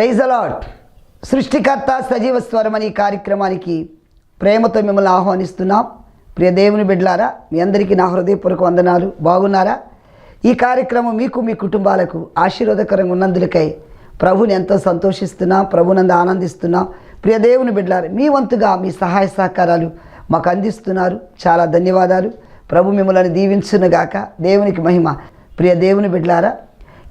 Praise allot సృష్టికర్త సజీవ స్వరం అనే కార్యక్రమానికి ప్రేమతో మిమ్మల్ని ఆహ్వానిస్తున్నాం. ప్రియ దేవుని బిడ్డలారా మీ అందరికీ నా హృదయపూర్వక వందనాలు. బాగున్నారా? ఈ కార్యక్రమం మీకు మీ కుటుంబాలకు ఆశీర్వాదకరంగా ఉన్నందులకై ప్రభుని ఎంతో సంతోషిస్తున్నాం ప్రభునందు ఆనందిస్తున్నాం. ప్రియ దేవుని బిడ్డలారు మీ వంతుగా మీ సహాయ సహకారాలు మాకు అందిస్తున్నారు. చాలా ధన్యవాదాలు. ప్రభు మిమ్మల్ని దీవించునుగాక దేవునికి మహిమ. ప్రియ దేవుని బిడ్డలారా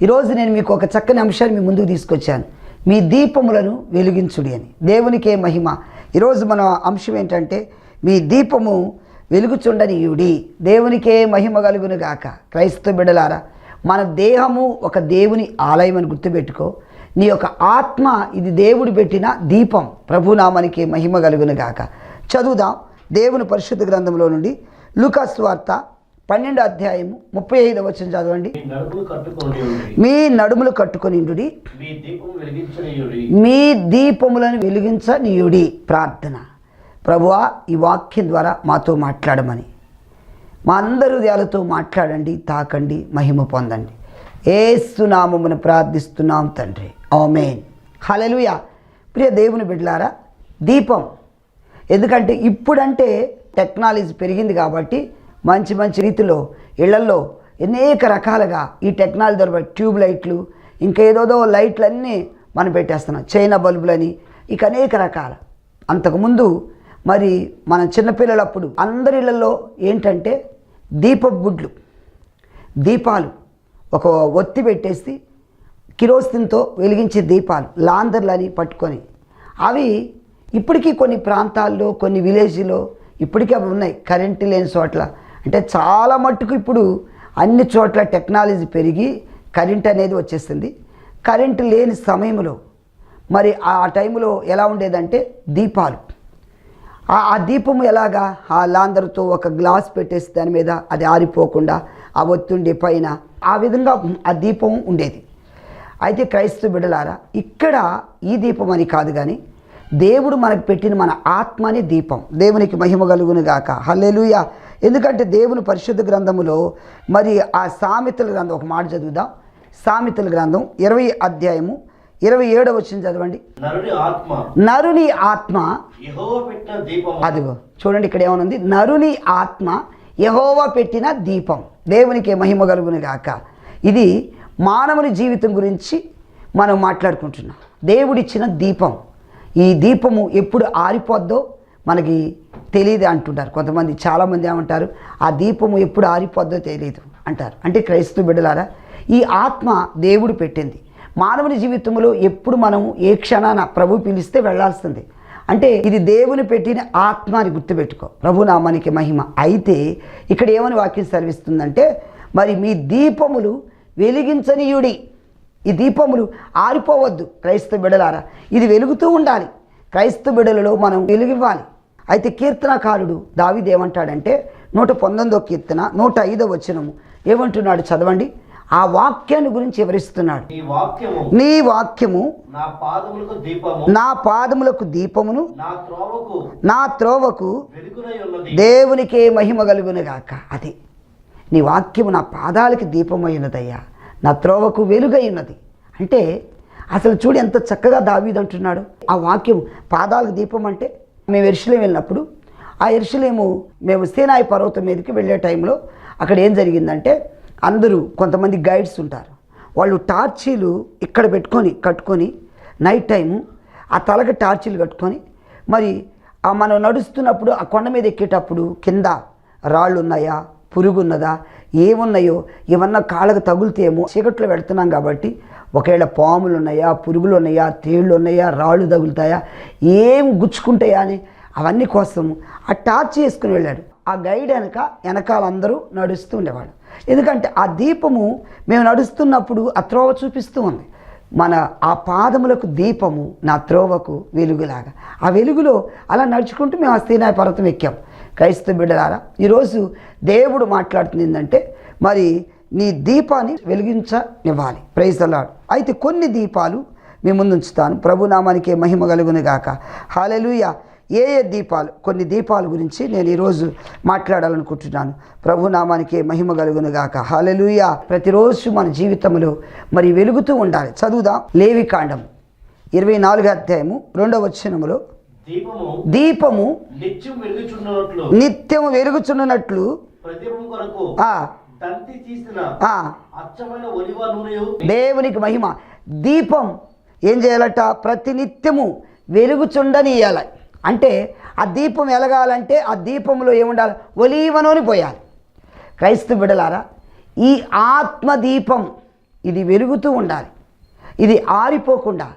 ఈరోజు నేను మీకు ఒక చక్కని అంశాన్ని మీ ముందుకు తీసుకొచ్చాను. మీ దీపములను వెలిగించుడి అని. దేవునికే మహిమ. ఈరోజు మన అంశం ఏంటంటే మీ దీపము వెలుగుచుండనీయుడి దేవునికే మహిమ కలుగును గాక. క్రైస్తవ బిడ్డలారా మన దేహము ఒక దేవుని ఆలయం అని గుర్తుపెట్టుకో. నీ యొక్క ఆత్మ ఇది దేవుడు పెట్టిన దీపం. ప్రభునామానికి మహిమ కలుగును గాక. చదువుదాం దేవుని పరిశుద్ధ గ్రంథంలో నుండి లుకాస్ వార్త పన్నెండు అధ్యాయము ముప్పై ఐదు వచ్చిన చదవండి. మీ నడుములు కట్టుకొని ఉండి. మీ దీపములను వెలిగించనీయుడి. ప్రార్థన. ప్రభువా ఈ వాక్యం ద్వారా మాతో మాట్లాడమని. మా అందరి హృదయాలతో మాట్లాడండి తాకండి మహిమ పొందండి. ఏసునామమును ప్రార్థిస్తున్నాం తండ్రి. ఆమేన్. హల్లెలూయా. ప్రియ దేవుని బిడ్డలారా దీపం. ఎందుకంటే ఇప్పుడంటే టెక్నాలజీ పెరిగింది కాబట్టి మంచి మంచి రీతిలో ఇళ్ళల్లో అనేక రకాలుగా ఈ టెక్నాలజీ ద్వారా ట్యూబ్ లైట్లు ఇంకా ఏదోదో లైట్లన్నీ మనం పెట్టేస్తున్నాం. చైనా బల్బులని ఇక అనేక రకాల. అంతకుముందు మరి మన చిన్నపిల్లలప్పుడు అందరి ఇళ్ళలో ఏంటంటే దీప గుడ్లు దీపాలు. ఒక ఒత్తి పెట్టేసి కిరోసిన్తో వెలిగించే దీపాలు లాందర్లని పట్టుకొని. అవి ఇప్పటికీ కొన్ని ప్రాంతాల్లో కొన్ని విలేజ్లో ఇప్పటికీ అవి ఉన్నాయి. కరెంటు లేని చోట్ల అంటే చాలా మట్టుకు ఇప్పుడు అన్ని చోట్ల టెక్నాలజీ పెరిగి కరెంట్ అనేది వచ్చేసింది కరెంటు లేని సమయంలో మరి ఆ టైంలో ఎలా ఉండేదంటే దీపాలు. ఆ దీపం ఎలాగా? ఆ లాందర్తో ఒక గ్లాస్ పెట్టేసి దాని మీద అది ఆరిపోకుండా ఆ ఒత్తుండే పైన ఆ విధంగా ఆ దీపం ఉండేది. అయితే క్రైస్తవ బిడలారా ఇక్కడ ఈ దీపం అని కాదు కానీ దేవుడు మనకు పెట్టిన మన ఆత్మని దీపం. దేవునికి మహిమ కలుగును గాక. ఎందుకంటే దేవుని పరిశుద్ధ గ్రంథములో మరి ఆ సామెతల గ్రంథం ఒక మాట చదువుదాం. సామెతల గ్రంథం ఇరవై అధ్యాయము ఇరవై ఏడవ వచ్చిన చదవండి. నరుని ఆత్మ. అదిగో చూడండి ఇక్కడ ఏమనుంది? నరుని ఆత్మ యహోవా పెట్టిన దీపం. దేవునికి మహిమ కలుగును గాక. ఇది మానవుని జీవితం గురించి మనం మాట్లాడుకుంటున్నాం. దేవుడిచ్చిన దీపం. ఈ దీపము ఎప్పుడు ఆరిపోద్దో మనకి తెలియదు అంటుంటారు కొంతమంది చాలామంది ఏమంటారు ఆ దీపము ఎప్పుడు ఆరిపోద్దో తెలియదు అంటారు. అంటే క్రైస్తవ బిడ్డలారా ఈ ఆత్మ దేవుడు పెట్టింది. మానవుని జీవితంలో ఎప్పుడు మనం ఏ క్షణాన ప్రభు పిలిస్తే వెళ్ళాల్సింది. అంటే ఇది దేవుని పెట్టిన ఆత్మ అని గుర్తుపెట్టుకో. ప్రభునామానికి మహిమ. అయితే ఇక్కడ ఏమని వాక్యం సెలవిస్తుందంటే మరి మీ దీపములు వెలిగించనీయుడి ఈ దీపములు ఆరిపోవద్దు క్రైస్తవ బిడలారా ఇది వెలుగుతూ ఉండాలి. క్రైస్తవ బిడలలో మనం వెలుగివ్వాలి. అయితే కీర్తనకారుడు దావిది ఏమంటాడంటే నూట పంతొమ్మిదో కీర్తన నూట ఐదో వచనము. ఏమంటున్నాడు చదవండి. ఆ వాక్యాన్ని గురించి వివరిస్తున్నాడు. నీ వాక్యము నా పాదములకు దీపమును నా త్రోవకు దేవునికే మహిమ కలుగునుగాక అది. నీ వాక్యము నా పాదాలకి దీపమై ఉన్నదయ్యా. నా త్రోవకు వెలుగై ఉన్నది. అంటే అసలు చూడు ఎంత చక్కగా దావీదు అంటున్నాడు. ఆ వాక్యం పాదాలకు దీపం అంటే మేము ఎరుసలేం వెళ్ళినప్పుడు ఆ ఎరుసలేము మేము సేనాయి పర్వతం మీదకి వెళ్ళే టైంలో అక్కడ ఏం జరిగిందంటే అందరూ కొంతమంది గైడ్స్ ఉంటారు. వాళ్ళు టార్చీలు ఇక్కడ పెట్టుకొని కట్టుకొని నైట్ టైము ఆ తలకి టార్చీలు కట్టుకొని మరి మనం నడుస్తున్నప్పుడు ఆ కొండ మీద ఎక్కేటప్పుడు కింద రాళ్ళు ఉన్నాయా? పురుగున్నదా? ఏమున్నాయో? ఏమన్నా కాళ్ళకు తగులుతేమో చీకట్లో పెడుతున్నాం కాబట్టి ఒకవేళ పాములు ఉన్నాయా పురుగులు ఉన్నాయా తేళ్ళు ఉన్నాయా రాళ్ళు తగులుతాయా? ఏం గుచ్చుకుంటాయా అని అవన్నీ కోసం ఆ టార్చ్ చేసుకుని వెళ్ళాడు. ఆ గైడ్ వెనక వెనకాల అందరూ నడుస్తూ ఉండేవాడు ఎందుకంటే ఆ దీపము మేము నడుస్తున్నప్పుడు ఆ త్రోవ చూపిస్తూ ఉంది. మన ఆ పాదములకు దీపము నా త్రోవకు వెలుగులాగా. ఆ వెలుగులో అలా నడుచుకుంటూ మేము ఆ శ్రీనాయ పర్వతం ఎక్కాం. క్రైస్తవ బిడ్డలారా ఈరోజు దేవుడు మాట్లాడుతుంది ఏంటంటే మరి నీ దీపాన్ని వెలిగించనివ్వాలి. ప్రైజ్ అయితే కొన్ని దీపాలు మీ ముందు ఉంచుతాను. ప్రభునామానికే మహిమ కలుగును గాక. హాలెలుయ ఏ ఏ దీపాలు కొన్ని దీపాల గురించి నేను ఈరోజు మాట్లాడాలనుకుంటున్నాను. ప్రభునామానికే మహిమ కలుగును గాక. హాలెలుయ ప్రతిరోజు మన జీవితంలో మరి వెలుగుతూ ఉండాలి. చదువుదాం. లేవి కాండం ఇరవై నాలుగు అధ్యాయము రెండవ వచనములో దీపము నిత్యం వెలుగుచున్నట్లు. దేవునికి మహిమ. దీపం ఏం చేయాలట? ప్రతి నిత్యము వెలుగుచుండనియాలి. అంటే ఆ దీపం వెలగాలంటే ఆ దీపంలో ఏముండాలి? ఒలీవ నూనె పోయాలి. క్రైస్తవ బిడలారా ఈ ఆత్మ దీపం ఇది వెలుగుతూ ఉండాలి. ఇది ఆరిపోకుండా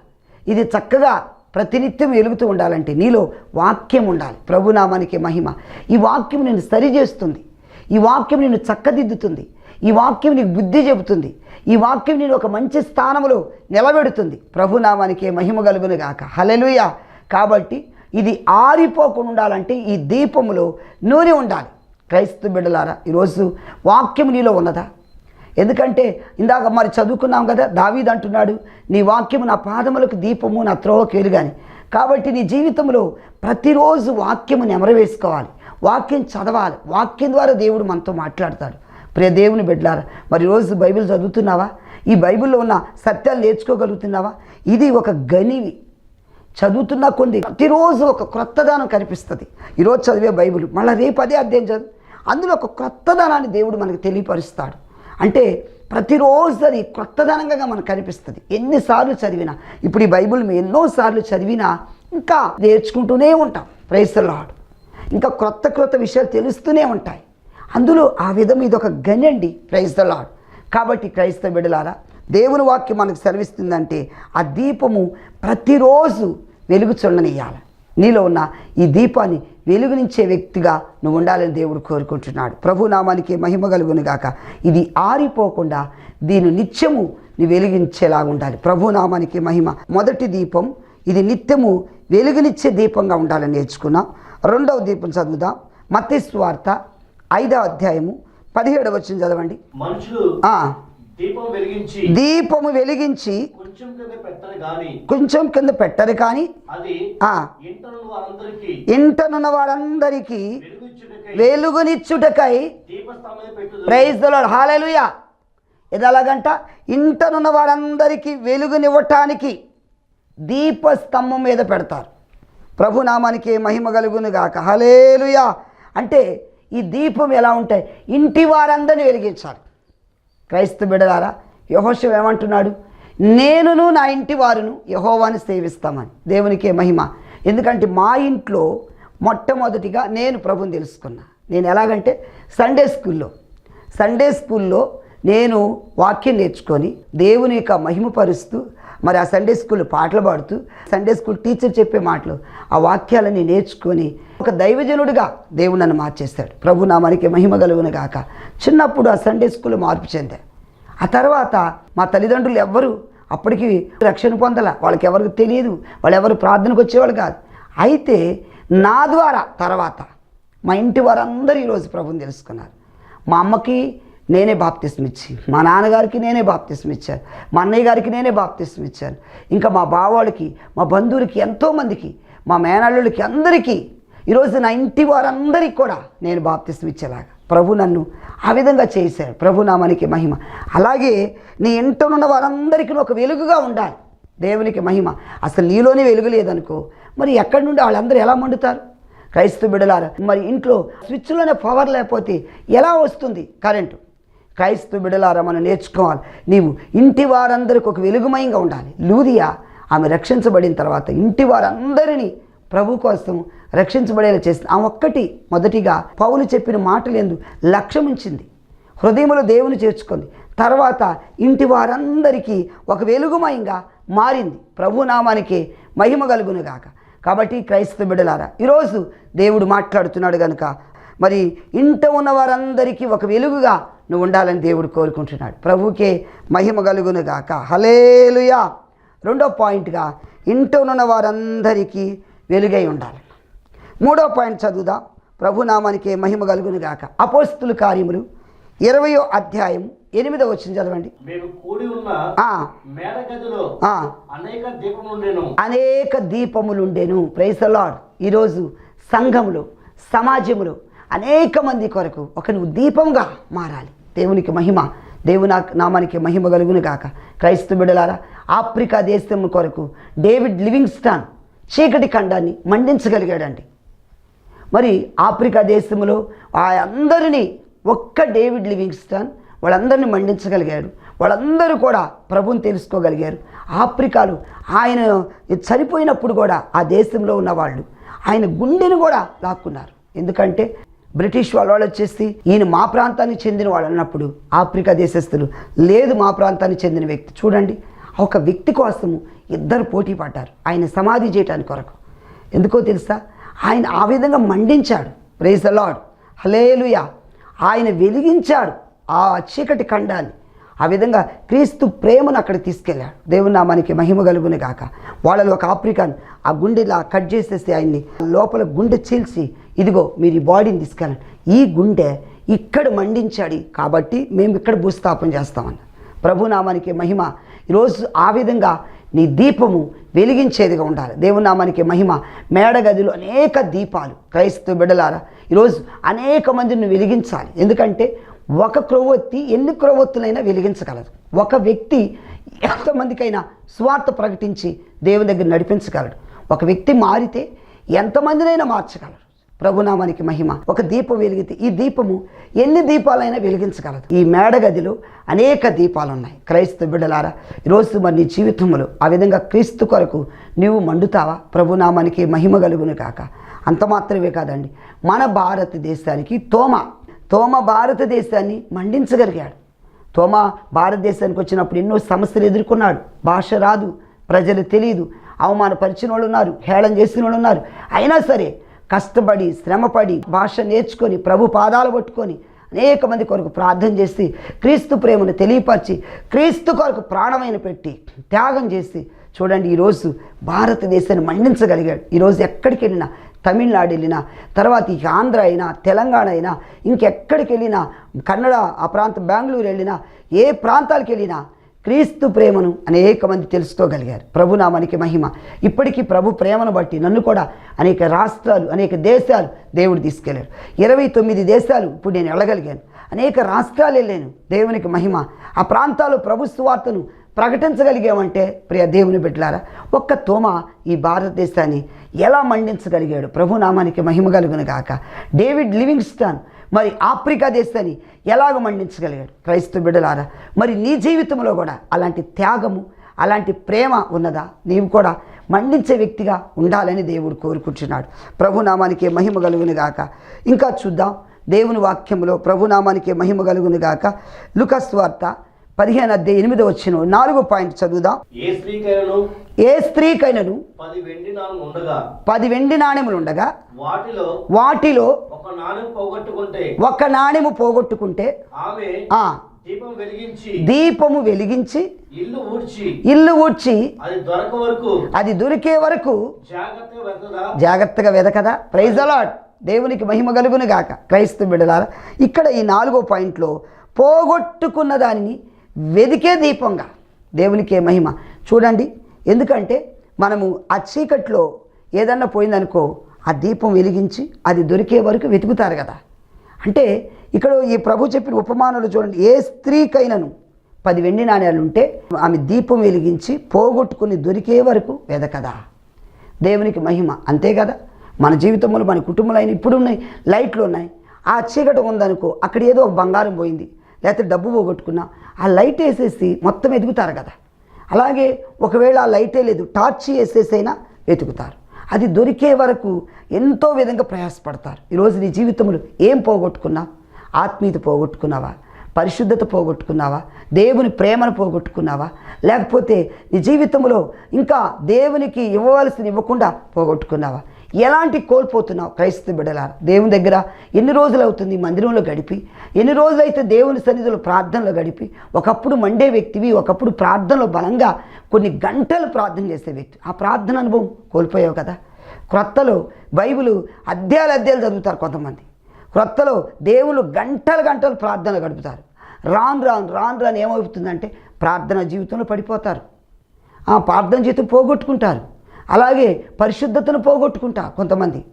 ఇది చక్కగా ప్రతినిత్యం వెలుగుతూ ఉండాలంటే నీలో వాక్యం ఉండాలి. ప్రభునామానికి మహిమ. ఈ వాక్యం నేను సరిచేస్తుంది ఈ వాక్యం నేను చక్కదిద్దుతుంది. ఈ వాక్యం నీకు బుద్ధి చెబుతుంది. ఈ వాక్యం నేను ఒక మంచి స్థానంలో నిలబెడుతుంది. ప్రభునామానికి మహిమ కలుగును గాక. హలెలుయ కాబట్టి ఇది ఆరిపోకుండా ఉండాలంటే ఈ దీపములో నూనె ఉండాలి. క్రైస్తవ బిడ్డలారా ఈరోజు వాక్యం నీలో ఉన్నదా? ఎందుకంటే ఇందాక మరి చదువుకున్నాం కదా దావీద్ అంటున్నాడు నీ వాక్యము నా పాదములకు దీపము నా త్రోవకు కానీ కాబట్టి నీ జీవితంలో ప్రతిరోజు వాక్యము నెమరవేసుకోవాలి. వాక్యం చదవాలి. వాక్యం ద్వారా దేవుడు మనతో మాట్లాడతాడు. ప్రియ దేవుని బిడ్డలారా మరి రోజు బైబిల్ చదువుతున్నావా? ఈ బైబిల్లో ఉన్న సత్యాలు నేర్చుకోగలుగుతున్నావా? ఇది ఒక గనివి. చదువుతున్న కొన్ని ప్రతిరోజు ఒక క్రొత్తదానం కనిపిస్తుంది. ఈరోజు చదివే బైబిల్ మళ్ళీ రేపు అదే అధ్యాయం చదువు. అందులో ఒక క్రొత్తదానాన్ని దేవుడు మనకు తెలియపరుస్తాడు. అంటే ప్రతిరోజు అది క్రొత్తదనంగా మనకు కనిపిస్తుంది. ఎన్నిసార్లు చదివినా ఇప్పుడు ఈ బైబిల్ మేము ఎన్నోసార్లు చదివినా ఇంకా నేర్చుకుంటూనే ఉంటాం. ప్రైస్తలాడు ఇంకా క్రొత్త క్రొత్త విషయాలు తెలుస్తూనే ఉంటాయి. అందులో ఆ విధం ఇది ఒక గని అండి క్రైస్తలాడు కాబట్టి క్రైస్తవ బిడలారా దేవుని వాక్యం మనకు సెలవిస్తుందంటే ఆ దీపము ప్రతిరోజు వెలుగు చూడనియాలి నీలో ఉన్న ఈ దీపాన్ని వెలుగునిచ్చే వ్యక్తిగా నువ్వు ఉండాలని దేవుడు కోరుకుంటున్నాడు. ప్రభు నామానికి మహిమ కలుగును గాక. ఇది ఆరిపోకుండా దీని నిత్యము నీ వెలిగించేలాగా ఉండాలి. ప్రభు నామానికి మహిమ. మొదటి దీపం ఇది నిత్యము వెలుగునిచ్చే దీపంగా ఉండాలని నేర్చుకున్నాం. రెండవ దీపం చదువుదాం. మత్తి స్వార్త ఐదవ అధ్యాయము పదిహేడవ వచ్చిన చదవండి. మనుషులు దీపము వెలిగించి కొంచెం కింద పెట్టరు కానీ ఇంటనున్న వారందరికీ వెలుగునిచ్చుటకై ప్రైజ్ దలాడు హాలేలుయా ఇది ఎలాగంట? ఇంటనున్న వారందరికీ వెలుగునివ్వటానికి దీపస్తంభం మీద పెడతారు. ప్రభునామానికి మహిమ కలుగును గాక. హలేలుయా అంటే ఈ దీపం ఎలా ఉంటాయి? ఇంటి వారందరినీ వెలిగించాలి. క్రైస్తవ బిడలారా యహోశివ ఏమంటున్నాడు? నేనును నా ఇంటి వారును యహోవాని సేవిస్తామని. దేవునికే మహిమ. ఎందుకంటే మా ఇంట్లో మొట్టమొదటిగా నేను ప్రభుని తెలుసుకున్నా. నేను ఎలాగంటే సండే స్కూల్లో సండే స్కూల్లో నేను వాక్యం నేర్చుకొని దేవుని యొక్క మహిమపరుస్తూ మరి ఆ సండే స్కూల్ పాటలు పాడుతూ సండే స్కూల్ టీచర్ చెప్పే మాటలు ఆ వాక్యాలని నేర్చుకొని ఒక దైవజనుడిగా దేవుడు నన్ను మార్చేస్తాడు. ప్రభు మనకి మహిమ కలుగును గాక. చిన్నప్పుడు ఆ సండే స్కూల్ మార్పు చెందా? ఆ తర్వాత మా తల్లిదండ్రులు ఎవ్వరు అప్పటికి రక్షణ పొందల. వాళ్ళకి ఎవరికి తెలియదు. వాళ్ళు ఎవరు ప్రార్థనకు వచ్చేవాళ్ళు కాదు. అయితే నా ద్వారా తర్వాత మా ఇంటి వారందరూ ఈరోజు ప్రభుని తెలుసుకున్నారు. మా అమ్మకి నేనే బాప్తిస్మిచ్చి ఇచ్చి. మా నాన్నగారికి నేనే బాప్తిస్మిచ్చాను ఇచ్చాను. మా అన్నయ్య గారికి నేనే బాప్తిస్మిచ్చాను ఇచ్చాను. ఇంకా మా బావాళ్ళకి మా బంధువులకి ఎంతోమందికి మా మేనల్లులకి అందరికీ ఈరోజు నా ఇంటి వారందరికీ కూడా నేను బాప్తిస్మిచ్చేలాగా ఇచ్చేలాగా. ప్రభు నన్ను ఆ విధంగా చేశాడు ప్రభు నామానికి మహిమ. అలాగే నీ ఇంటనున్న వారందరికీ ఒక వెలుగుగా ఉండాలి. దేవునికి మహిమ. అసలు నీలోనే వెలుగు లేదనుకో మరి ఎక్కడి నుండి వాళ్ళందరూ ఎలా మండుతారు? క్రైస్తవ బిడలారా మరి ఇంట్లో స్విచ్లోనే పవర్ లేకపోతే ఎలా వస్తుంది కరెంటు? క్రైస్తవ బిడలారా మనం నేర్చుకోవాలి. నీవు ఇంటి వారందరికి ఒక వెలుగుమయంగా ఉండాలి. లూదియా ఆమె రక్షించబడిన తర్వాత ఇంటి వారందరినీ ప్రభు కోసం రక్షించబడేలా చేసింది. ఆమె ఒక్కటి మొదటిగా పౌలు చెప్పిన మాటలేందు ఎందు లక్ష్యం ఉంచింది. హృదయంలో దేవుని చేర్చుకుంది. తర్వాత ఇంటి వారందరికీ ఒక వెలుగుమయంగా మారింది. ప్రభు నామానికి మహిమ కలుగునుగాక. కాబట్టి క్రైస్తవ బిడలారా ఈరోజు దేవుడు మాట్లాడుతున్నాడు కనుక మరి ఇంట ఉన్న వారందరికీ ఒక వెలుగుగా నువ్వు ఉండాలని దేవుడు కోరుకుంటున్నాడు. ప్రభుకే మహిమ కలుగునుగాక. హలేలుయా రెండో పాయింట్గా ఇంట ఉన్న వారందరికీ వెలుగై ఉండాలి. మూడో పాయింట్ చదువుదాం. ప్రభునామానికి మహిమ కలుగునుగాక. అపోస్తుల కార్యములు ఇరవయో అధ్యాయం ఎనిమిదో వచ్చిన చదవండి. అనేక దీపములుండెను. అనేక దీపములుండెను. ప్రైస్ లాడ్ ఈరోజు సంఘములో సమాజములో అనేక మంది కొరకు ఒక నువ్వు దీపంగా మారాలి. దేవునికి మహిమ దేవునా నామానికి మహిమ కలుగును గాక. క్రైస్తవ బిడలారా ఆఫ్రికా దేశం కొరకు డేవిడ్ లివింగ్స్టాన్ చీకటి ఖండాన్ని మండించగలిగాడండి. మరి ఆఫ్రికా దేశంలో ఆ అందరినీ ఒక్క డేవిడ్ లివింగ్స్టాన్ వాళ్ళందరినీ మండించగలిగాడు. వాళ్ళందరూ కూడా ప్రభుని తెలుసుకోగలిగారు. ఆఫ్రికాలు ఆయన చనిపోయినప్పుడు కూడా ఆ దేశంలో ఉన్న వాళ్ళు ఆయన గుండెను కూడా లాక్కున్నారు. ఎందుకంటే బ్రిటిష్ వాళ్ళ వాళ్ళు వచ్చేసి ఈయన మా ప్రాంతానికి చెందిన వాళ్ళు అన్నప్పుడు ఆఫ్రికా దేశస్తులు లేదు మా ప్రాంతానికి చెందిన వ్యక్తి. చూడండి ఒక వ్యక్తి కోసము ఇద్దరు పోటీ పడ్డారు ఆయన సమాధి చేయటానికి కొరకు. ఎందుకో తెలుసా? ఆయన ఆ విధంగా మండించాడు. ప్రైజ్ ద లాడ్ హలేలుయా ఆయన వెలిగించాడు ఆ చీకటి ఖండాన్ని. ఆ విధంగా క్రీస్తు ప్రేమను అక్కడ తీసుకెళ్ళాడు. దేవుని మనకి మహిమ కలుగుని గాక. వాళ్ళలో ఒక ఆఫ్రికాన్ ఆ గుండెలా కట్ చేసేసి ఆయన్ని లోపల గుండె చీల్చి ఇదిగో మీరు ఈ బాడీని తీసుకెళ్ళండి. ఈ గుండె ఇక్కడ మండించాడు కాబట్టి మేము ఇక్కడ భూస్థాపన చేస్తామన్న ప్రభునామానికి మహిమ. ఈరోజు ఆ విధంగా నీ దీపము వెలిగించేదిగా ఉండాలి. దేవునామానికి మహిమ. మేడగదిలో అనేక దీపాలు. క్రైస్తవ బిడ్డలారా ఈరోజు అనేక మందిని వెలిగించాలి. ఎందుకంటే ఒక క్రొవ్వొత్తి ఎన్ని క్రొవ్వొత్తులైనా వెలిగించగలదు. ఒక వ్యక్తి ఎంతమందికైనా స్వార్థ ప్రకటించి దేవుని దగ్గర నడిపించగలడు. ఒక వ్యక్తి మారితే ఎంతమందినైనా మార్చగలడు. ప్రభునామానికి మహిమ. ఒక దీపం వెలిగితే ఈ దీపము ఎన్ని దీపాలైనా వెలిగించగలదు. ఈ మేడగదిలో అనేక దీపాలు ఉన్నాయి క్రైస్తవ బిడ్డలారా ఈరోజు మరి నీ జీవితంలో ఆ విధంగా క్రీస్తు కొరకు నీవు మండుతావా? ప్రభునామానికి మహిమ కలుగును కాక అంత మాత్రమే కాదండి మన భారతదేశానికి తోమ తోమ భారతదేశాన్ని మండించగలిగాడు. తోమ భారతదేశానికి వచ్చినప్పుడు ఎన్నో సమస్యలు ఎదుర్కొన్నాడు. భాష రాదు ప్రజలు తెలియదు అవమానపరిచిన వాళ్ళు ఉన్నారు హేళన చేసిన వాళ్ళు ఉన్నారు. అయినా సరే కష్టపడి శ్రమపడి భాష నేర్చుకొని ప్రభు పాదాలు పట్టుకొని అనేక మంది కొరకు ప్రార్థన చేసి క్రీస్తు ప్రేమను తెలియపరిచి క్రీస్తు కొరకు ప్రాణమైన పెట్టి త్యాగం చేసి చూడండి ఈరోజు భారతదేశాన్ని మండించగలిగాడు ఈరోజు ఎక్కడికి వెళ్ళినా తమిళనాడు వెళ్ళినా తర్వాత ఇక ఆంధ్ర అయినా తెలంగాణ అయినా ఇంకెక్కడికి వెళ్ళినా కన్నడ ఆ ప్రాంతం బెంగళూరు వెళ్ళినా ఏ ప్రాంతాలకు వెళ్ళినా క్రీస్తు ప్రేమను అనేక మంది తెలుసుకోగలిగారు. ప్రభునామానికి మహిమ. ఇప్పటికీ ప్రభు ప్రేమను బట్టి నన్ను కూడా అనేక రాష్ట్రాలు అనేక దేశాలు దేవుడు తీసుకెళ్ళారు ఇరవై తొమ్మిది దేశాలు ఇప్పుడు నేను వెళ్ళగలిగాను. అనేక రాష్ట్రాలు వెళ్ళాను. దేవునికి మహిమ. ఆ ప్రాంతాలు ప్రభు సువార్తను ప్రకటించగలిగామంటే ప్రియ దేవుని బిడ్డలారా ఒక్క తోమ ఈ భారతదేశాన్ని ఎలా మండించగలిగాడు? ప్రభు నామానికి మహిమ కలుగును గాక. డేవిడ్ లివింగ్స్టన్ మరి ఆఫ్రికా దేశాన్ని ఎలాగ మండించగలిగాడు క్రైస్తవ బిడ్డలారా మరి నీ జీవితంలో కూడా అలాంటి త్యాగము అలాంటి ప్రేమ ఉన్నదా? నీవు కూడా మండించే వ్యక్తిగా ఉండాలని దేవుడు కోరుకుంటున్నాడు. ప్రభునామానికి మహిమ కలుగును గాక. ఇంకా చూద్దాం దేవుని వాక్యంలో ప్రభునామానికి మహిమ కలుగును గాక. లుకస్ వార్త పదిహేను అద్దె ఎనిమిది వచ్చిన నాలుగో పాయింట్ చదువుదాం. ఏ స్త్రీకైనను? పది వెండి నాణం ఉండగా పది వెండి నాణెములు ఉండగా వాటిలో వాటిలో ఒక నాణెం పోగొట్టుకుంటే ఒక నాణెము పోగొట్టుకుంటే ఆమె ఆ దీపం వెలిగించి దీపము వెలిగించి ఇల్లు ఊడ్చి అది దొరక వరకు అది దొరికే వరకు జాగ్రత్తగా వెదకదా ప్రైజ్ అలాడ్ దేవునికి మహిమ కలుగును గాక. క్రైస్తవ బిడ్డలారా ఇక్కడ ఈ నాలుగో పాయింట్లో పోగొట్టుకున్న దానిని వెదికే దీపంగా దేవునికే మహిమ. చూడండి ఎందుకంటే మనము ఆ చీకట్లో ఏదన్నా పోయిందనుకో ఆ దీపం వెలిగించి అది దొరికే వరకు వెతుకుతారు కదా. అంటే ఇక్కడ ఈ ప్రభు చెప్పిన ఉపమానాలు చూడండి ఏ స్త్రీకైనను పది వెండి నాణ్యాలు ఉంటే ఆమె దీపం వెలిగించి పోగొట్టుకుని దొరికే వరకు వెదకదా. దేవునికి మహిమ అంతే కదా? మన జీవితంలో మన కుటుంబంలో అయిన ఇప్పుడు ఉన్నాయి లైట్లు ఉన్నాయి. ఆ చీకటి ఉందనుకో అక్కడ ఏదో ఒక బంగారం పోయింది. లేకపోతే డబ్బు పోగొట్టుకున్నా ఆ లైట్ వేసేసి మొత్తం ఎదుగుతారు కదా. అలాగే ఒకవేళ ఆ లైటే లేదు టార్చ్ వేసేసైనా వెతుకుతారు. అది దొరికే వరకు ఎంతో విధంగా ప్రయాసపడతారు. ఈరోజు నీ జీవితంలో ఏం పోగొట్టుకున్నా ఆత్మీయత పోగొట్టుకున్నావా? పరిశుద్ధత పోగొట్టుకున్నావా? దేవుని ప్రేమను పోగొట్టుకున్నావా? లేకపోతే నీ జీవితంలో ఇంకా దేవునికి ఇవ్వవలసిన ఇవ్వకుండా పోగొట్టుకున్నావా? ఎలాంటి కోల్పోతున్నావు క్రైస్తవ బిడలారా దేవుని దగ్గర ఎన్ని రోజులు అవుతుంది మందిరంలో గడిపి? ఎన్ని రోజులైతే దేవుని సన్నిధిలో ప్రార్థనలో గడిపి? ఒకప్పుడు మండే వ్యక్తివి ఒకప్పుడు ప్రార్థనలో బలంగా కొన్ని గంటలు ప్రార్థన చేసే వ్యక్తి. ఆ ప్రార్థన అనుభవం కోల్పోయావు కదా? క్రొత్తలో బైబిల్ అధ్యాయాలు అధ్యాయాలు చదువుతారు కొంతమంది. క్రొత్తలో దేవుళ్ళు గంటలు గంటలు ప్రార్థన గడుపుతారు. రాను రాను రాను రాను ఏమవుతుందంటే ప్రార్థన జీవితంలో పడిపోతారు. ఆ ప్రార్థన జీవితం పోగొట్టుకుంటారు. అలాగే పరిశుద్ధతను పోగొట్టుకుంటా కొంతమంది.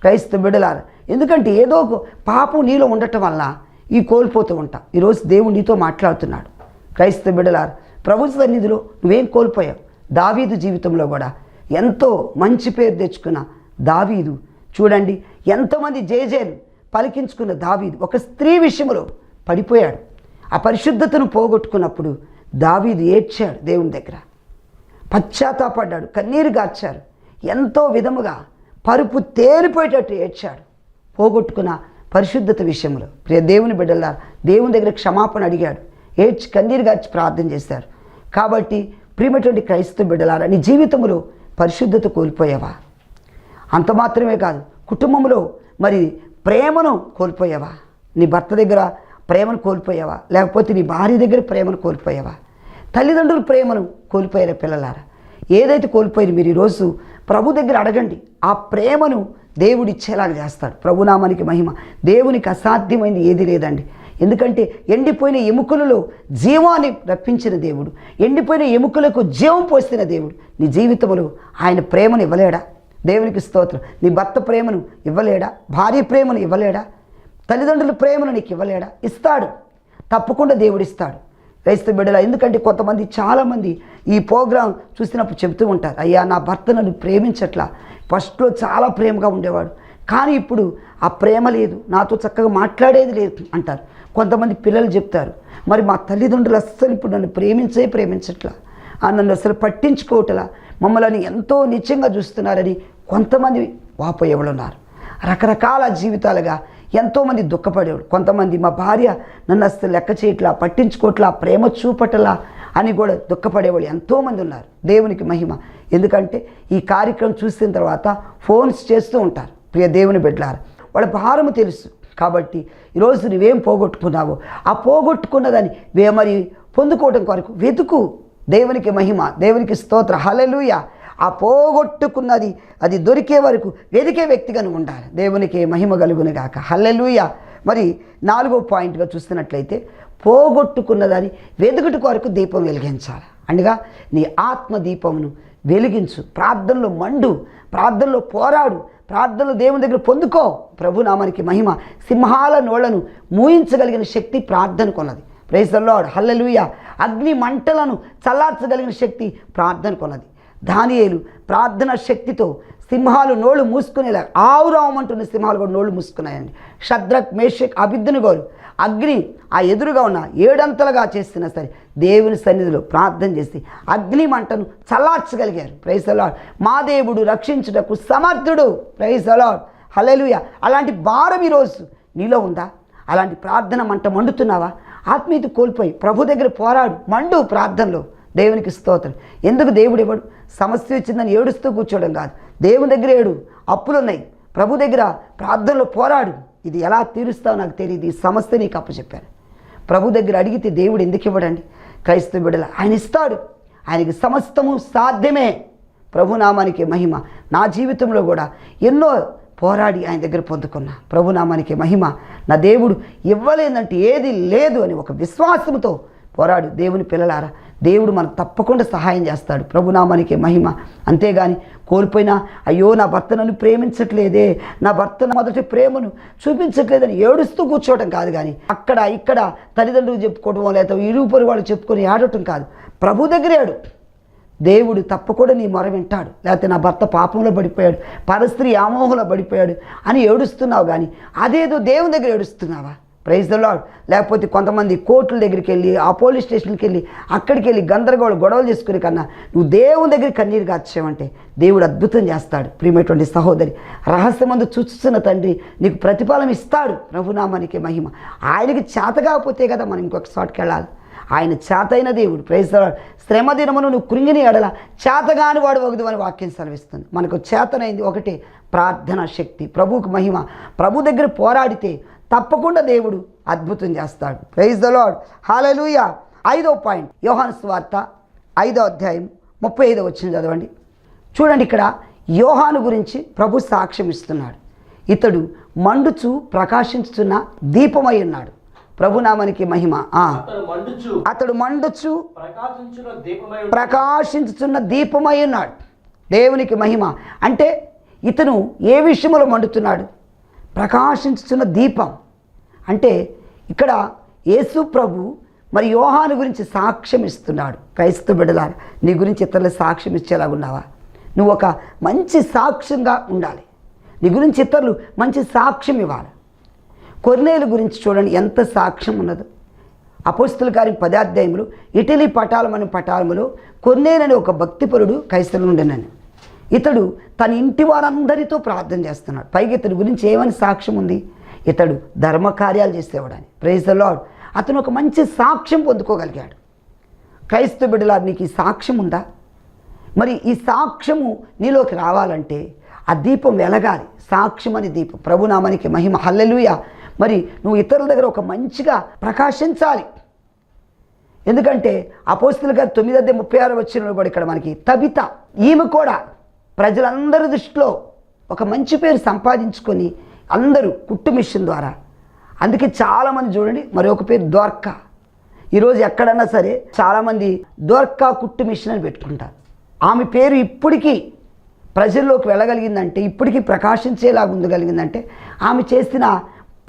క్రైస్తవ బిడలారు ఎందుకంటే ఏదో ఒక పాపం నీలో ఉండటం వల్ల ఈ కోల్పోతూ ఉంటా. ఈరోజు దేవుడు నీతో మాట్లాడుతున్నాడు. క్రైస్తవ బిడలారు ప్రభు సన్నిధిలో నువ్వేం కోల్పోయావు? దావీదు జీవితంలో కూడా ఎంతో మంచి పేరు తెచ్చుకున్న దావీదు. చూడండి ఎంతోమంది జేజేలు పలికించుకున్న దావీదు ఒక స్త్రీ విషయంలో పడిపోయాడు. ఆ పరిశుద్ధతను పోగొట్టుకున్నప్పుడు దావీదు ఏడ్చాడు దేవుని దగ్గర. పశ్చాత్తాపడ్డాడు కన్నీరు గార్చారు. ఎంతో విధముగా పరుపు తేలిపోయేటట్టు ఏడ్చాడు. పోగొట్టుకున్న పరిశుద్ధత విషయంలో. ప్రియ దేవుని బిడ్డల దేవుని దగ్గర క్షమాపణ అడిగాడు. ఏడ్చి కన్నీరు గార్చి ప్రార్థన చేశారు. కాబట్టి ప్రియమైనటువంటి క్రైస్తవ బిడ్డలారా నీ జీవితంలో పరిశుద్ధత కోల్పోయావా? అంత మాత్రమే కాదు కుటుంబంలో మరి ప్రేమను కోల్పోయావా? నీ భర్త దగ్గర ప్రేమను కోల్పోయావా? లేకపోతే నీ భార్య దగ్గర ప్రేమను కోల్పోయావా? తల్లిదండ్రుల ప్రేమను కోల్పోయారు పిల్లలారా? ఏదైతే కోల్పోయారు మీరు ఈరోజు ప్రభు దగ్గర అడగండి. ఆ ప్రేమను దేవుడు ఇచ్చేలాగా చేస్తాడు. ప్రభునామానికి మహిమ. దేవునికి అసాధ్యమైనది ఏది లేదండి. ఎందుకంటే ఎండిపోయిన ఎముకలలో జీవాన్ని రప్పించిన దేవుడు. ఎండిపోయిన ఎముకలకు జీవం పోసిన దేవుడు. నీ జీవితంలో ఆయన ప్రేమను ఇవ్వలేడా? దేవునికి స్తోత్రం. నీ భర్త ప్రేమను ఇవ్వలేడా? భార్య ప్రేమను ఇవ్వలేడా? తల్లిదండ్రుల ప్రేమను నీకు ఇవ్వలేడా? ఇస్తాడు. తప్పకుండా దేవుడు ఇస్తాడు. క్రైస్తవ బిడ్డల. ఎందుకంటే కొంతమంది చాలామంది ఈ ప్రోగ్రాం చూసినప్పుడు చెబుతూ ఉంటారు అయ్యా నా భర్త నన్ను ప్రేమించట్లా. ఫస్ట్లో చాలా ప్రేమగా ఉండేవాడు. కానీ ఇప్పుడు ఆ ప్రేమ లేదు. నాతో చక్కగా మాట్లాడేది లేదు అంటారు. కొంతమంది పిల్లలు చెప్తారు మరి మా తల్లిదండ్రులు అస్సలు ఇప్పుడు నన్ను ప్రేమించే ప్రేమించట్లా. ఆ నన్ను అసలు పట్టించుకోవటలా. మమ్మల్ని ఎంతో నిత్యంగా చూస్తున్నారని కొంతమంది వాపోయేవాళ్ళు ఉన్నారు. రకరకాల జీవితాలుగా ఎంతోమంది దుఃఖపడేవాడు కొంతమంది మా భార్య నన్ను అసలు లెక్క చేయట్లా పట్టించుకోవట్లా ప్రేమ చూపటలా అని కూడా దుఃఖపడేవాళ్ళు ఎంతోమంది ఉన్నారు. దేవునికి మహిమ. ఎందుకంటే ఈ కార్యక్రమం చూసిన తర్వాత ఫోన్స్ చేస్తూ ఉంటారు. ప్రియ దేవుని బిడ్డలారు వాళ్ళ భారము తెలుసు. కాబట్టి ఈరోజు నువ్వేం పోగొట్టుకున్నావో ఆ పోగొట్టుకున్నదని వే మరి పొందుకోవడం కొరకు వెతుకు. దేవునికి మహిమ దేవునికి స్తోత్ర. హలలుయా ఆ పోగొట్టుకున్నది అది దొరికే వరకు వెదికే వ్యక్తిగా నువ్వు ఉండాలి. దేవునికి మహిమ కలుగును గాక. హల్లెలూయ. మరి నాలుగో పాయింట్గా చూస్తున్నట్లయితే పోగొట్టుకున్నదని వెదుకుట కొరకు దీపం వెలిగించాలి. అనగా నీ ఆత్మ దీపమును వెలిగించు. ప్రార్థనలో మండు ప్రార్థనలో పోరాడు ప్రార్థనలు దేవుని దగ్గర పొందుకో. ప్రభు నామానికి మహిమ సింహాల నోళ్ళను మూయించగలిగిన శక్తి ప్రార్థనకున్నది ప్రైజ్ ద లార్డ్ హల్లెలూయ అగ్ని మంటలను చల్లార్చగలిగిన శక్తి ప్రార్థనకున్నది దానియేలు ప్రార్థన శక్తితో సింహాలు నోళ్ళు మూసుకునేలా ఆవురావమంటున్న సింహాలు కూడా నోళ్ళు మూసుకున్నాయండి. షద్రక్ మేషక్ అభిద్దుని గోరు అగ్ని ఆ ఎదురుగా ఉన్న ఏడంతలుగా చేస్తున్నా సరే దేవుని సన్నిధిలో ప్రార్థన చేసి అగ్ని మంటను చల్లార్చగలిగారు. ప్రైసలాడ్ మా దేవుడు రక్షించుటకు సమర్థుడు. ప్రైసలాడ్ అలాడ్ అలాంటి భారం ఈరోజు నీలో ఉందా? అలాంటి ప్రార్థన మంట మండుతున్నావా? ఆత్మీయత కోల్పోయి ప్రభు దగ్గర పోరాడు మండు ప్రార్థనలో. దేవునికి స్తోత్రం. ఎందుకు దేవుడు ఇవ్వడు సమస్య వచ్చిందని ఏడుస్తూ కూర్చోవడం కాదు. దేవుని దగ్గర ఏడు అప్పులు ఉన్నాయి ప్రభు దగ్గర ప్రార్థనలో పోరాడు. ఇది ఎలా తీరుస్తావో నాకు తెలియదు. ఈ సమస్య నీకు అప్పచెప్పాను. ప్రభు దగ్గర అడిగితే దేవుడు ఎందుకు ఇవ్వడండి? క్రైస్తవ బిడ్డల ఆయన ఇస్తాడు. ఆయనకి సమస్తము సాధ్యమే. ప్రభునామానికి మహిమ. నా జీవితంలో కూడా ఎన్నో పోరాడి ఆయన దగ్గర పొందుకున్నా. ప్రభునామానికి మహిమ. నా దేవుడు ఇవ్వలేదంటే ఏది లేదు అని ఒక విశ్వాసంతో పోరాడు. దేవుని పిల్లలారా దేవుడు మనకు తప్పకుండా సహాయం చేస్తాడు. ప్రభునామానికి మహిమ. అంతేగాని కోల్పోయినా అయ్యో నా భర్త నన్ను ప్రేమించట్లేదే నా భర్త మొదటి ప్రేమను చూపించట్లేదని ఏడుస్తూ కూర్చోవటం కాదు కానీ అక్కడ ఇక్కడ తల్లిదండ్రులు చెప్పుకోవటం లేదా ఇరుగు వాళ్ళు చెప్పుకొని ఆడటం కాదు. ప్రభు దగ్గరేడు దేవుడు తప్పకుండా నీ మొర వింటాడు. లేకపోతే నా భర్త పాపంలో పడిపోయాడు పరస్త్రీ ఆమోహంలో పడిపోయాడు అని ఏడుస్తున్నావు కానీ అదేదో దేవుని దగ్గర ఏడుస్తున్నావా? ప్రైజ్ ద లాడ్ లేకపోతే కొంతమంది కోర్టుల దగ్గరికి వెళ్ళి ఆ పోలీస్ స్టేషన్కి వెళ్ళి అక్కడికి వెళ్ళి గందరగోళ గొడవలు చేసుకునే కన్నా నువ్వు దేవుని దగ్గర కన్నీరు గార్చావంటే దేవుడు అద్భుతం చేస్తాడు. ప్రియమైనటువంటి సహోదరి రహస్యమందు చూస్తున్న తండ్రి నీకు ప్రతిఫలం ఇస్తాడు. ప్రభునామానికి మహిమ. ఆయనకి చేత కాకపోతే కదా మనం ఇంకొక చోటుకి వెళ్ళాలి. ఆయన చేతైన దేవుడు. ప్రైజ్ శ్రమ దినమును నువ్వు కృంగిని ఎడల చేతగాని వాడు ఒకదు అని వాక్యం సెలవిస్తుంది. మనకు చేతనైంది ఒకటే ప్రార్థన శక్తి. ప్రభువుకు మహిమ. ప్రభు దగ్గర పోరాడితే తప్పకుండా దేవుడు అద్భుతం చేస్తాడు. ప్రైజ్ ద లాడ్ హాలూయ ఐదో పాయింట్. యోహాను స్వార్త ఐదో అధ్యాయం ముప్పై ఐదో వచ్చింది చదవండి. చూడండి ఇక్కడ యోహాను గురించి ప్రభు సాక్ష్యం ఇస్తున్నాడు. ఇతడు మండుచు ప్రకాశించుతున్న దీపమై ఉన్నాడు. ప్రభునామానికి మహిమ. అతడు మండుచు ప్రకాశించుతున్న దీపమై ఉన్నాడు. దేవునికి మహిమ. అంటే ఇతను ఏ విషయంలో మండుతున్నాడు? ప్రకాశించుచున్న దీపం. అంటే ఇక్కడ యేసు ప్రభు మరి యోహాను గురించి సాక్ష్యం ఇస్తున్నాడు క్రైస్తవ బిడ్డలారు నీ గురించి ఇతరులు సాక్ష్యం ఇచ్చేలాగా ఉన్నావా? నువ్వు ఒక మంచి సాక్ష్యంగా ఉండాలి. నీ గురించి ఇతరులు మంచి సాక్ష్యం ఇవ్వాలి. కొర్నేలు గురించి చూడండి ఎంత సాక్ష్యం ఉన్నదో. అపోస్తుల గారి పదాధ్యాయములు ఇటలీ పటాలమని పటాలములు పటాలములో ఒక భక్తిపరుడు క్రైస్తవులు ఉండేనని. ఇతడు తన ఇంటి వారందరితో ప్రార్థన చేస్తున్నాడు. పైగా ఇతడి గురించి ఏమని సాక్ష్యం ఉంది? ఇతడు ధర్మకార్యాలు చేసేవాడని. ప్రైజ్ ద అతను ఒక మంచి సాక్ష్యం పొందుకోగలిగాడు. క్రైస్తవ బిడ్డలా నీకు ఈ సాక్ష్యం ఉందా? మరి ఈ సాక్ష్యము నీలోకి రావాలంటే ఆ దీపం వెలగాలి. సాక్ష్యం అని దీపం. ప్రభునామానికి మహిమ. హల్లెలుయ మరి నువ్వు ఇతరుల దగ్గర ఒక మంచిగా ప్రకాశించాలి. ఎందుకంటే అపోస్తులు గారు తొమ్మిది అద్దె ముప్పై ఆరు వచ్చిన కూడా ఇక్కడ మనకి తబిత ఈమె కూడా ప్రజలందరి దృష్టిలో ఒక మంచి పేరు సంపాదించుకొని అందరూ కుట్టు మిషన్ ద్వారా. అందుకే చాలామంది చూడండి మరి ఒక పేరు ద్వార్కా. ఈరోజు ఎక్కడన్నా సరే చాలామంది ద్వార్కా కుట్టు మిషన్ అని పెట్టుకుంటారు. ఆమె పేరు ఇప్పటికీ ప్రజల్లోకి వెళ్ళగలిగిందంటే ఇప్పటికీ ప్రకాశించేలాగా ఉండగలిగిందంటే ఆమె చేసిన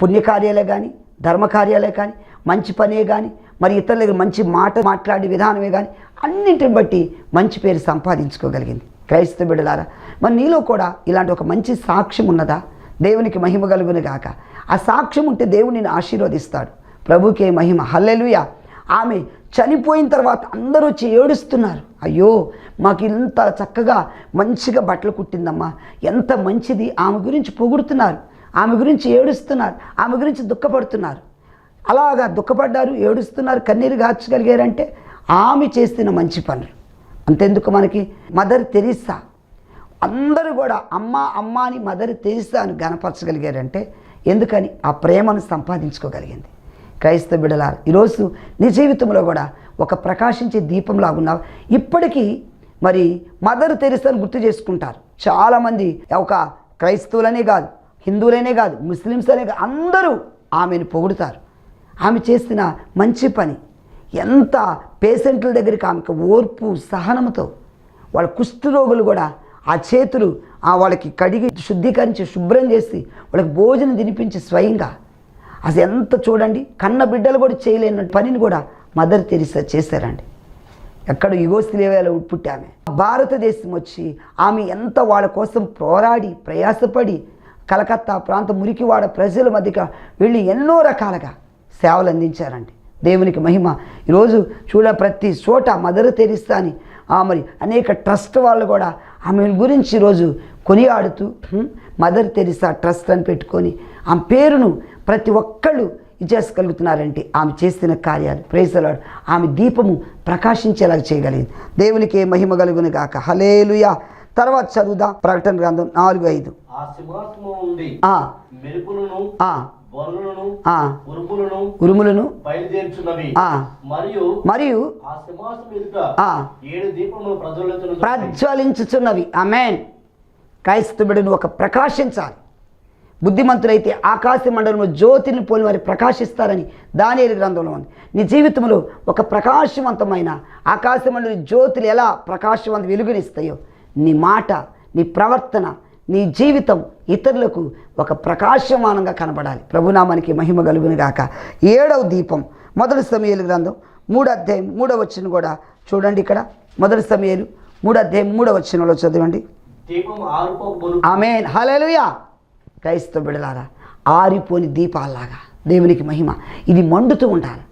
పుణ్యకార్యాలే కానీ ధర్మకార్యాలే కానీ మంచి పనే కానీ మరి ఇతరుల మంచి మాట మాట్లాడే విధానమే కానీ అన్నింటిని బట్టి మంచి పేరు సంపాదించుకోగలిగింది. క్రైస్తవ బిడ్డలారా మరి నీలో కూడా ఇలాంటి ఒక మంచి సాక్ష్యం ఉన్నదా? దేవునికి మహిమ కలుగును గాక. ఆ సాక్ష్యం ఉంటే దేవుడు నేను ఆశీర్వదిస్తాడు. ప్రభుకే మహిమ. హల్లెలుయా. ఆమె చనిపోయిన తర్వాత అందరూ వచ్చి ఏడుస్తున్నారు. అయ్యో మాకు ఇంత చక్కగా మంచిగా బట్టలు కుట్టిందమ్మా. ఎంత మంచిది. ఆమె గురించి పొగుడుతున్నారు. ఆమె గురించి ఏడుస్తున్నారు. ఆమె గురించి దుఃఖపడుతున్నారు. అలాగా దుఃఖపడ్డారు ఏడుస్తున్నారు కన్నీరు గార్చగలిగారంటే ఆమె చేస్తున్న మంచి పనులు. అంతెందుకు మనకి? మదర్ తెరీసా అందరూ కూడా అమ్మ అమ్మ అని మదర్ తెరీసా అని గనపరచగలిగారంటే ఎందుకని? ఆ ప్రేమను సంపాదించుకోగలిగింది. క్రైస్తవ బిడలారు ఈరోజు నీ జీవితంలో కూడా ఒక ప్రకాశించే దీపంలాగా ఉన్నావు. ఇప్పటికీ మరి మదర్ తెరిసాను గుర్తు చేసుకుంటారు. చాలామంది ఒక క్రైస్తవులనే కాదు హిందువులనే కాదు ముస్లిమ్స్ అనే కాదు అందరూ ఆమెను పొగుడుతారు. ఆమె చేసిన మంచి పని ఎంత పేషెంట్ల దగ్గరికి ఆమెకు ఓర్పు సహనంతో వాళ్ళ కుష్ఠరోగులు కూడా ఆ చేతులు ఆ వాళ్ళకి కడిగి శుద్ధీకరించి శుభ్రం చేసి వాళ్ళకి భోజనం తినిపించి స్వయంగా. అసలు ఎంత చూడండి కన్న బిడ్డలు కూడా చేయలేని పనిని కూడా మదర్ తెరిసా చేశారండి. ఎక్కడ యుగోస్లేవేలో పుట్టి ఆమె భారతదేశం వచ్చి ఆమె ఎంత వాళ్ళ కోసం పోరాడి ప్రయాసపడి కలకత్తా ప్రాంత మురికివాడ ప్రజల మధ్యగా వెళ్ళి ఎన్నో రకాలుగా సేవలు అందించారండి దేవునికి మహిమ. ఈరోజు చూడ ప్రతి చోట మదర్ తెరిస్తా అని. ఆ మరి అనేక ట్రస్ట్ వాళ్ళు కూడా ఆమె గురించి ఈరోజు కొనియాడుతూ మదర్ తెరిసా ట్రస్ట్ అని పెట్టుకొని ఆమె పేరును ప్రతి ఒక్కళ్ళు ఇచ్చేసుకోగలుగుతున్నారంటే ఆమె చేసిన కార్యాలు. ప్రేసలాడు ఆమె దీపము ప్రకాశించేలాగా చేయగలిగింది. దేవునికి మహిమ కలుగును గాక. హలేలుయా తర్వాత చదువుదా. ప్రకటన గ్రంథం నాలుగు ఐదు. ఆ. ఉరుములను మరియు మరియు ప్రజ్వలించుచున్నవి. అమెన్ క్రైస్తవుడు ఒక ప్రకాశించాలి. బుద్ధిమంతులైతే ఆకాశ మండలంలో జ్యోతిని పోలి వారి ప్రకాశిస్తారని దానియేలు గ్రంథంలో ఉంది. నీ జీవితంలో ఒక ప్రకాశవంతమైన ఆకాశ మండలి జ్యోతులు ఎలా ప్రకాశవంత వెలుగునిస్తాయో నీ మాట నీ ప్రవర్తన నీ జీవితం ఇతరులకు ఒక ప్రకాశమానంగా కనబడాలి. ప్రభునామానికి మహిమ కలుగును గాక. ఏడవ దీపం మొదటి సమయాలు గ్రంథం మూడు అధ్యాయం మూడవ వచ్చిన కూడా చూడండి ఇక్కడ. మొదటి సమయాలు మూడు అధ్యాయం మూడవ వచ్చినలో చదవండి. ఆమె హల్లెలూయా. క్రైస్తవ బిడలారా ఆరిపోని దీపాల్లాగా దేవునికి మహిమ. ఇది మండుతూ ఉండాలి.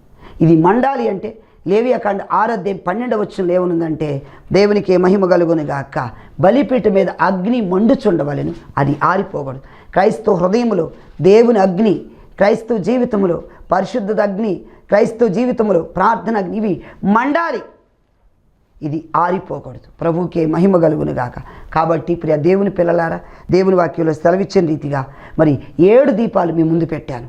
ఇది మండాలి అంటే లేవియాకాండ ఆరాధ్యం పన్నెండవ వచ్చిన లేవనుందంటే దేవునికి మహిమ కలుగును గాక. బలిపీఠ మీద అగ్ని మండుచుండవలను. అది ఆరిపోకూడదు క్రైస్తవ హృదయములో దేవుని అగ్ని క్రైస్తవ జీవితంలో పరిశుద్ధత అగ్ని క్రైస్తవ జీవితంలో ప్రార్థన అగ్ని ఇవి మండాలి. ఇది ఆరిపోకూడదు. ప్రభుకే మహిమ కలుగును గాక. కాబట్టి ప్రియ దేవుని పిల్లలారా దేవుని వాక్యంలో సెలవిచ్చిన రీతిగా మరి ఏడు దీపాలు మీ ముందు పెట్టాను.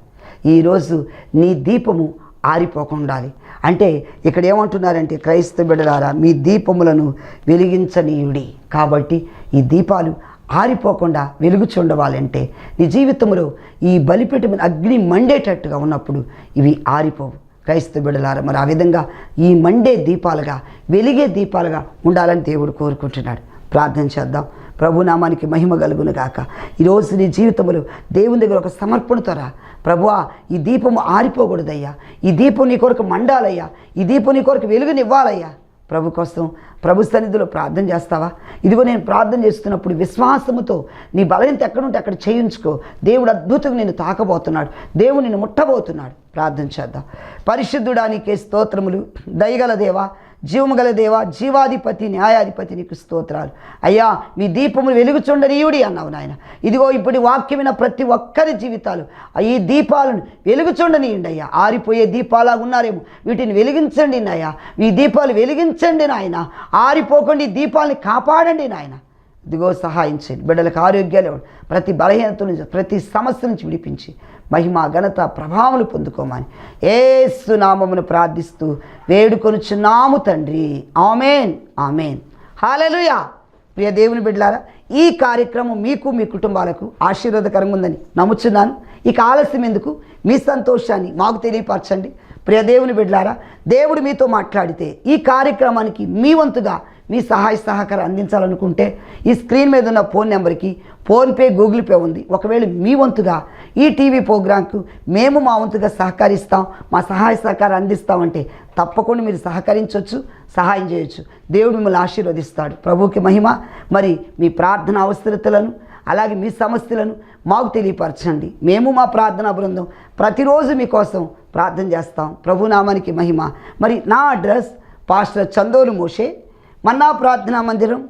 ఈరోజు నీ దీపము ఆరిపోకుండా అంటే ఇక్కడ ఏమంటున్నారంటే క్రైస్తవ బిడ్డలారా మీ దీపములను వెలిగించనీయుడి. కాబట్టి ఈ దీపాలు ఆరిపోకుండా వెలుగుచుండవాలంటే నీ జీవితంలో ఈ బలిపీఠం అగ్ని మండేటట్టుగా ఉన్నప్పుడు ఇవి ఆరిపోవు. క్రైస్తవ బిడలారా మరి ఆ విధంగా ఈ మండే దీపాలుగా వెలిగే దీపాలుగా ఉండాలని దేవుడు కోరుకుంటున్నాడు. ప్రార్థన చేద్దాం. ప్రభు నామానికి మహిమ కలుగును గాక. ఈరోజు నీ జీవితంలో దేవుని దగ్గర ఒక సమర్పణతో రా ప్రభువా ఈ దీపము ఆరిపోకూడదయ్యా. ఈ దీపం నీ కొరకు మండాలయ్యా. ఈ దీపం నీ కొరకు వెలుగునివ్వాలయ్యా. ప్రభు కోసం ప్రభు సన్నిధిలో ప్రార్థన చేస్తావా? ఇదిగో నేను ప్రార్థన చేస్తున్నప్పుడు విశ్వాసముతో నీ బలహీనత ఎక్కడుంటే అక్కడ చేయించుకో. దేవుడు అద్భుతంగా నేను తాకబోతున్నాడు. దేవుడు నిన్ను ముట్టబోతున్నాడు. ప్రార్థన చేద్దాం. పరిశుద్ధుడానికి స్తోత్రములు. దయగల దేవా జీవము గల దేవా జీవాధిపతి న్యాయాధిపతి నీకు స్తోత్రాలు. అయ్యా మీ దీపములు వెలుగుచుండనీయుడి అన్నావు నాయన. ఇదిగో ఇప్పుడు వాక్యమైన ప్రతి ఒక్కరి జీవితాలు ఈ దీపాలను వెలుగుచుండనీయండి అయ్యా. ఆరిపోయే దీపాలా ఉన్నారేమో. వీటిని వెలిగించండి నాయా ఈ దీపాలు వెలిగించండి నాయన. ఆరిపోకుండా ఈ దీపాలని కాపాడండి నాయన. ఇదిగో సహాయం చేయండి. బిడ్డలకు ఆరోగ్యాలు ఇవ్వండి. ప్రతి బలహీనత నుంచి ప్రతి సమస్య నుంచి విడిపించి మహిమ ఘనత ప్రభావములు పొందుకోమని ఏసు నామమును ప్రార్థిస్తూ వేడుకొనుచున్నాము తండ్రి. Amen amen. హాలలుయా ప్రియ దేవుని బిడ్డలారా ఈ కార్యక్రమం మీకు మీ కుటుంబాలకు ఆశీర్వాదకరంగా ఉందని నమ్ముచున్నాను. ఇక ఆలస్యం ఎందుకు? మీ సంతోషాన్ని మాకు తెలియపరచండి. ప్రియ దేవుని బిడ్డలారా దేవుడు మీతో మాట్లాడితే ఈ కార్యక్రమానికి మీ వంతుగా మీ సహాయ సహకారం అందించాలనుకుంటే ఈ స్క్రీన్ మీద ఉన్న ఫోన్ నెంబర్కి ఫోన్పే గూగుల్ పే ఉంది. ఒకవేళ మీ వంతుగా ఈ టీవీ ప్రోగ్రాంకు మేము మా వంతుగా సహకరిస్తాం మా సహాయ సహకారం అందిస్తామంటే తప్పకుండా మీరు సహకరించవచ్చు సహాయం చేయొచ్చు. దేవుడు మిమ్మల్ని ఆశీర్వదిస్తాడు. ప్రభువుకి మహిమ. మరి మీ ప్రార్థన అవసరతలను అలాగే మీ సమస్యలను మాకు తెలియపరచండి. మేము మా ప్రార్థనా బృందం ప్రతిరోజు మీకోసం ప్రార్థన చేస్తాం. ప్రభునామానికి మహిమ. మరి నా అడ్రస్ పాస్టర్ చందోలు మోషే మన్నా ప్రార్థనా మందిరం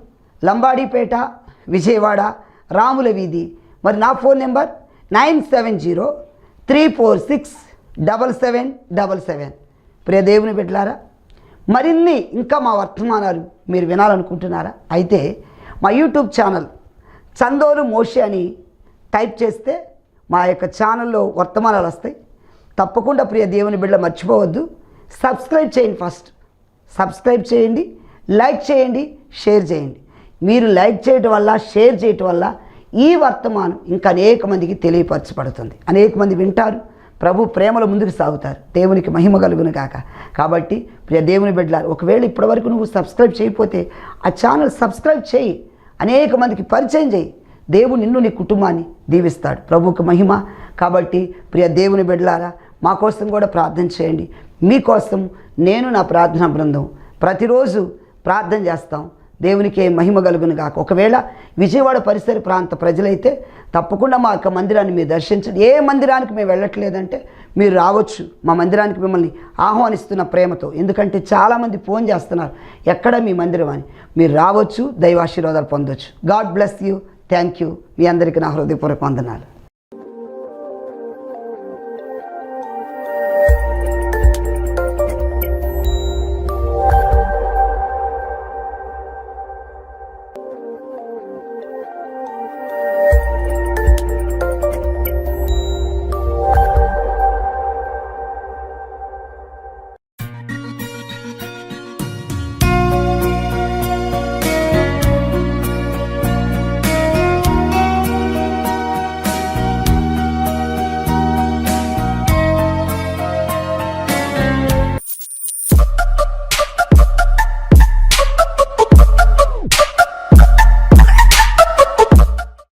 లంబాడీపేట విజయవాడ రాముల వీధి. మరి నా phone number nine seven zero three four six double seven double seven. ప్రియ దేవుని బిడ్డలారా మరిన్ని ఇంకా మా వర్తమానాలు మీరు వినాలనుకుంటున్నారా? అయితే మా యూట్యూబ్ ఛానల్ చందోలు మోషి అని టైప్ చేస్తే మా యొక్క ఛానల్లో వర్తమానాలు వస్తాయి. తప్పకుండా ప్రియ దేవుని బిడ్డ మర్చిపోవద్దు. సబ్స్క్రైబ్ చేయండి ఫస్ట్. సబ్స్క్రైబ్ చేయండి. లైక్ చేయండి షేర్ చేయండి. మీరు లైక్ చేయటం వల్ల షేర్ చేయటం వల్ల ఈ వర్తమానం ఇంకా అనేక మందికి తెలియపరచబడుతుంది. అనేక మంది వింటారు ప్రభు ప్రేమలో ముందుకు సాగుతారు దేవునికి మహిమ కలుగును కాక కాబట్టి ప్రియ దేవుని బిడ్డలారు ఒకవేళ ఇప్పటివరకు నువ్వు సబ్స్క్రైబ్ చేయకపోతే ఆ ఛానల్ సబ్స్క్రైబ్ చేయి. అనేక మందికి పరిచయం చేయి. దేవుడు నిన్ను నీ కుటుంబాన్ని దీవిస్తాడు. ప్రభుకు మహిమ. కాబట్టి ప్రియ దేవుని బిడ్డలారా మా కోసం కూడా ప్రార్థన చేయండి. మీకోసం నేను నా ప్రార్థనా బృందం. ప్రతిరోజు ప్రార్థన చేస్తాం. దేవునికి మహిమ కలుగును గాక. ఒకవేళ విజయవాడ పరిసర ప్రాంత ప్రజలైతే తప్పకుండా మా యొక్క మందిరాన్ని మీరు దర్శించండి. ఏ మందిరానికి మేము వెళ్ళట్లేదంటే మీరు రావచ్చు. మా మందిరానికి మిమ్మల్ని ఆహ్వానిస్తున్న ప్రేమతో. ఎందుకంటే చాలామంది ఫోన్ చేస్తున్నారు. ఎక్కడ మీ మందిరం అని. మీరు రావచ్చు దైవాశీర్వాదాలు పొందొచ్చు. God bless you. Thank you. మీ అందరికీ నా హృదయపూర్వక వందనాలు.